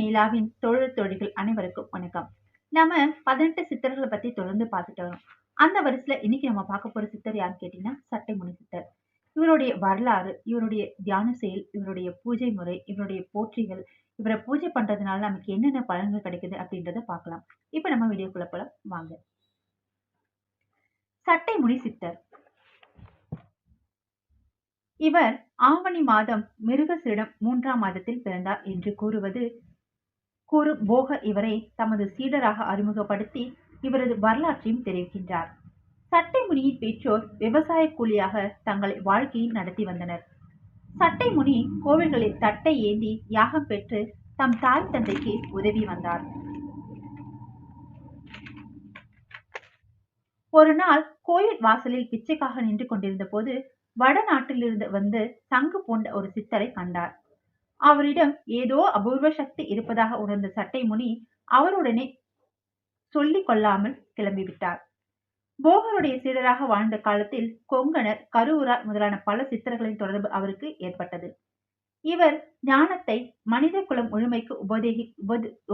மேலாவின் தொழில் தொழில்கள் அனைவருக்கும் வணக்கம். நாம பதினெட்டு சித்தர்களை பத்தி தொடர்ந்து பார்த்துட்டு வரோம். அந்த வரிசையில இன்னைக்கு நம்ம பார்க்க போற சித்தர் யாருன்னு கேட்டீங்கன்னா சட்டைமுனி சித்தர். இவருடைய வரலாறு இவருடைய தியான செயல் இவருடைய பூஜை முறை இவருடைய போற்றிகள் இவரை பூஜை பண்றதுனால நமக்கு என்னென்ன பலன்கள் கிடைக்குது அப்படின்றத பார்க்கலாம். இப்ப நம்ம வீடியோக்குள்ள போல வாங்க. சட்டைமுனி சித்தர். இவர் ஆவணி மாதம் மிருகசிடம் மூன்றாம் மாதத்தில் பிறந்தார் என்று கூறுவது கூறும் போகர் இவரை தமது சீடராக அறிமுகப்படுத்தி இவரது வரலாற்றையும் தெரிவிக்கின்றார். சட்டைமுனியின் பெற்றோர் விவசாய கூலியாக தங்களை வாழ்க்கையில் நடத்தி வந்தனர். சட்டைமுனி கோவில்களில் தட்டை ஏந்தி யாகம் பெற்று தம் தாய் தந்தைக்கு உதவி வந்தார். ஒரு நாள் கோயில் வாசலில் பிச்சைக்காக நின்று கொண்டிருந்த போது வடநாட்டிலிருந்து வந்து சங்கு போன்ற ஒரு சித்தரை கண்டார். அவரிடம் ஏதோ அபூர்வ சக்தி இருப்பதாக உணர்ந்த சட்டை முனி அவருடனே சொல்லிக் கொள்ளாமல் கிளம்பிவிட்டார். போகருடைய சீடராக வாழ்ந்த காலத்தில் கொங்கணர் கருவூரார் முதலான பல சித்தர்களின் தொடர்பு அவருக்கு ஏற்பட்டது. இவர் ஞானத்தை மனித குலம் முழுமைக்கு உபதேகி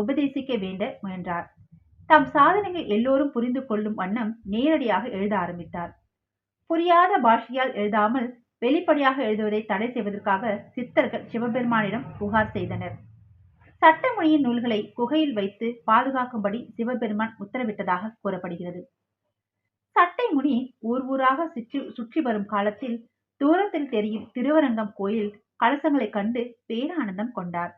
உபதேசிக்க வேண்ட முயன்றார். தம் சாதனைகள் எல்லோரும் புரிந்து கொள்ளும் வண்ணம் நேரடியாக எழுத ஆரம்பித்தார். புரியாத பாஷையால் எழுதாமல் வெளிப்படையாக எழுதுவதை தடை செய்வதற்காக சித்தர்கள் சிவபெருமானிடம் புகார் செய்தனர். சட்டமொழியின் நூல்களை குகையில் வைத்து பாதுகாக்கும்படி சிவபெருமான் உத்தரவிட்டதாக கூறப்படுகிறது. சட்டைமுனி ஊர் ஊராக சுற்றி சுற்றி வரும் காலத்தில் தூரத்தில் தெரியும் திருவரங்கம் கோயில் கலசங்களைக் கண்டு பேரானந்தம் கொண்டார்.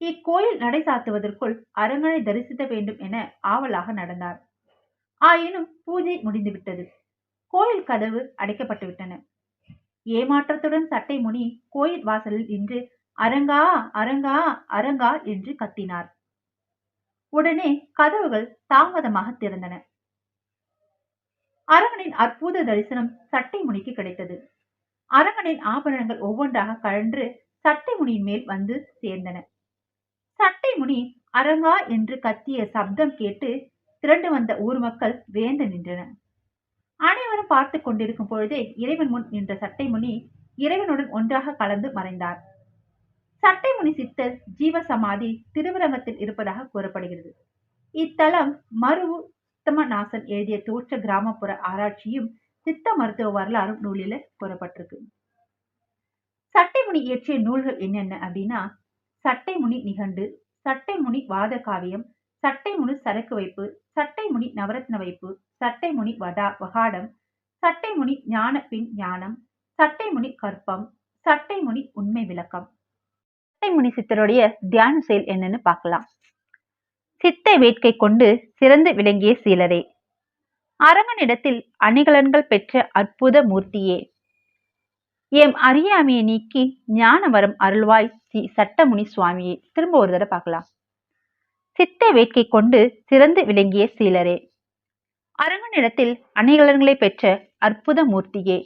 இக்கோயில் நடை சாத்துவதற்குள் அரங்கனை தரிசிக்க வேண்டும் என ஆவலாக நடந்தார். ஆயினும் பூஜை முடிந்துவிட்டது. கோயில் கதவு அடைக்கப்பட்டுவிட்டன. ஏமாற்றத்துடன் சட்டை முனி கோயில் வாசலில் நின்று அரங்கா அரங்கா அரங்கா என்று கத்தினார். உடனே கதவுகள் தாமதமாக திறந்தன. அரங்கனின் அற்புத தரிசனம் சட்டை முனிக்கு கிடைத்தது. அரங்கனின் ஆபரணங்கள் ஒவ்வொன்றாக கழன்று சட்டை முனியின் மேல் வந்து சேர்ந்தன. சட்டை முனி அரங்கா என்று கத்திய சப்தம் கேட்டு திரண்டு வந்த ஊர் மக்கள் வேந்து நின்றனர். அனைவரும் பார்த்து கொண்டிருக்கும் பொழுதே இறைவன் முன் நின்ற சட்டை முனி இறைவனுடன் ஒன்றாக கலந்து மறைந்தார். சட்டைமுனி சித்தர் ஜீவ சமாதி திருவரங்கத்தில் இருப்பதாக கூறப்படுகிறது. இத்தலம் மருவு உத்தமநாசன் எழுதிய தோற்ற கிராமப்புற ஆராய்ச்சியும் சித்த மருத்துவ வரலாறும் நூலில கூறப்பட்டிருக்கு. சட்டைமுனி இயற்றிய நூல்கள் என்னென்ன அப்படின்னா சட்டைமுனி நிகண்டு சட்டைமுனி வாத காவியம் சட்டைமுனி சரக்கு வைப்பு சட்டைமுனி நவரத்ன வைப்பு சட்டைமுனி வடா வகாடம் சட்டைமுனி ஞான பின் ஞானம் சட்டைமுனி கற்பம் சட்டைமுனி உண்மை விளக்கம். சட்டைமுனி சித்தருடைய தியான செயல் என்னன்னு பார்க்கலாம். சித்தை வேட்கை கொண்டு சிறந்து விளங்கிய சீலரே அரங்கனிடத்தில் அணிகலன்கள் பெற்ற அற்புத மூர்த்தியே. எம் அறியாமையை நீக்கி ஞான வரம் அருள்வாய் ஸ்ரீ சட்டமுனி சுவாமியே. திரும்ப ஒரு தடவை பார்க்கலாம். சித்த வேட்கை கொண்டு சிறந்து விளங்கிய சீலரே. அரங்கனிடத்தில் அணிகலன்களை பெற்ற அற்புத மூர்த்தியே.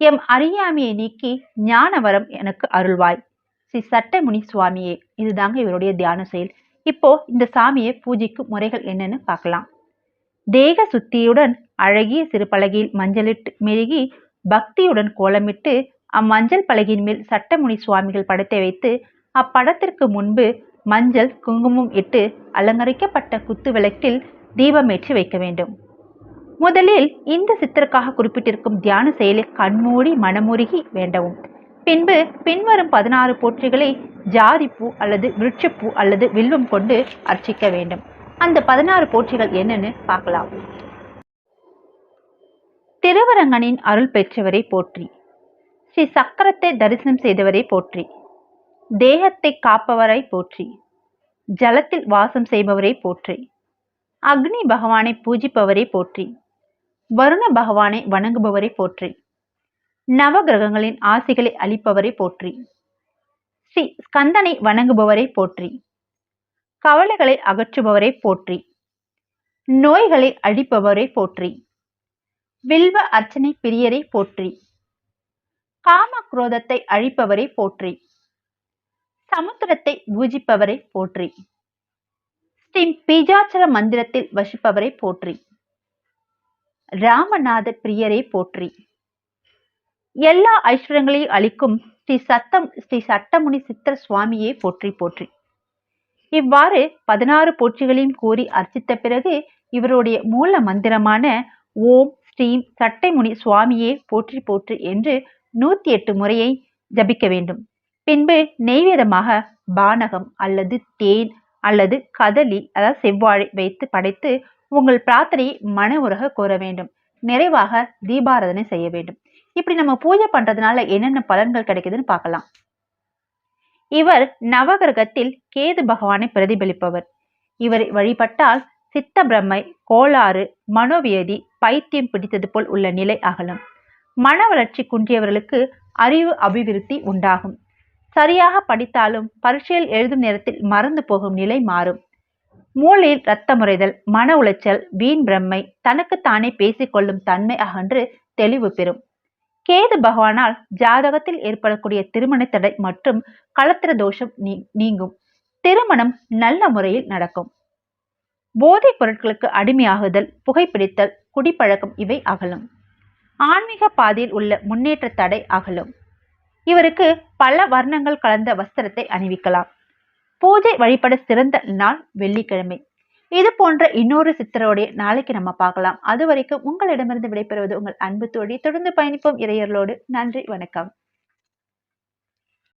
எம் அறியாமையை நீக்கி ஞான வரம் எனக்கு அருள்வாய். ஸ்ரீ சட்டமுனி சுவாமியே இதுதாங்க இவருடைய தியான செயல். இப்போ இந்த சாமியை பூஜைக்கு முறைகள் என்னன்னு பார்க்கலாம். தேக சுத்தியுடன் அழகிய சிறு பலகையில் மஞ்சளிட்டு மெழுகி பக்தியுடன் கோலமிட்டு அம்மஞ்சள் பலகையின் மேல் சட்டமுனி சுவாமிகள் படத்தை வைத்து அப்படத்திற்கு முன்பு மஞ்சள் குங்குமம் இட்டு அலங்கரிக்கப்பட்ட குத்து விளக்கில் தீபமேற்றி வைக்க வேண்டும். முதலில் இந்த சித்தருக்காக குறிப்பிட்டிருக்கும் தியான செயலை கண்மூடி மனமுருகி வேண்டவும். பின்பு பின்வரும் பதினாறு போற்றிகளை ஜாதிப்பூ அல்லது விருட்சப்பூ அல்லது வில்வம் கொண்டு அர்ச்சிக்க வேண்டும். அந்த பதினாறு போற்றிகள் என்னன்னு பார்க்கலாம். திருவரங்கனின் அருள் பெற்றவரை போற்றி. ஸ்ரீ சக்கரத்தை தரிசனம் செய்தவரை போற்றி. தேகத்தை காப்பவரை போற்றி. ஜலத்தில் வாசம் செய்பவரை போற்றி. அக்னி பகவானை பூஜிப்பவரை போற்றி. வருண பகவானை வணங்குபவரை போற்றி. நவகிரகங்களின் ஆசைகளை அளிப்பவரை போற்றி. ஸ்ரீ ஸ்கந்தனை வணங்குபவரை போற்றி. கவலைகளை அகற்றுபவரை போற்றி. நோய்களை அழிப்பவரை போற்றி. வில்வ அர்ச்சனை பிரியரை போற்றி. காம குரோதத்தை அழிப்பவரை போற்றி. சமுத்திரத்தை பூஜிப்பவரை போற்றி. ஸ்ரீ பீஜாச்சர மந்திரத்தில் வசிப்பவரை போற்றி. ராமநாத பிரியரை போற்றி. எல்லா ஐஸ்வர்யங்களையும் அளிக்கும் ஸ்ரீ சத்தம் ஸ்ரீ சட்டமுனி சித்தர் சுவாமியை போற்றி போற்றி. இவ்வாறு பதினாறு போற்றிகளையும் கூறி அர்ச்சித்த பிறகு இவருடைய மூல மந்திரமான ஓம் ஸ்ரீம் சட்டைமுனி சுவாமியே போற்றி போற்று என்று நூத்தி எட்டு முறையை ஜபிக்க வேண்டும். பின்பு நெய்வேதமாக பானகம் அல்லது தேன் அல்லது கதலி அதாவது செவ்வாழை வைத்து படைத்து உங்கள் பிரார்த்தனையை மன உருக கோர வேண்டும். நிறைவாக தீபாராதனை செய்ய வேண்டும். இப்படி நம்ம பூஜை பண்றதுனால என்னென்ன பலன்கள் கிடைக்குதுன்னு பார்க்கலாம். இவர் நவகிரகத்தில் கேது பகவானை பிரதிபலிப்பவர். இவரை வழிபட்டால் சித்த பிரம்மை கோளாறு மனோவியதி பைத்தியம் பிடித்தது போல் உள்ள நிலை அகலும். மன வளர்ச்சி குன்றியவர்களுக்கு அறிவு அபிவிருத்தி உண்டாகும். சரியாக படித்தாலும் பரீட்சையில் எழுதும் நேரத்தில் மறந்து போகும் நிலை மாறும். மூளையில் இரத்த முறைதல் மன உளைச்சல் வீண் பிரம்மை தனக்குத்தானே பேசிக்கொள்ளும் தன்மை அகன்று தெளிவு பெறும். கேது பகவானால் ஜாதகத்தில் ஏற்படக்கூடிய திருமண தடை மற்றும் களத்திர தோஷம் நீங்கும். திருமணம் நல்ல முறையில் நடக்கும். போதைப் பொருட்களுக்கு அடிமையாகுதல் புகைப்பிடித்தல் குடிப்பழக்கம் இவை அகலும். ஆன்மீக பாதையில் உள்ள முன்னேற்ற தடை அகலும். இவருக்கு பல வர்ணங்கள் கலந்த வஸ்திரத்தை அணிவிக்கலாம். பூஜை வழிபட சிறந்த நாள் வெள்ளிக்கிழமை. இது போன்ற இன்னொரு சித்தரோடைய நாளைக்கு நம்ம பார்க்கலாம். அது வரைக்கும் உங்களிடமிருந்து விடைபெறுவது உங்கள் அன்பு தோழி. தொடர்ந்து பயணிப்போம் இறையர்களோடு. நன்றி வணக்கம்.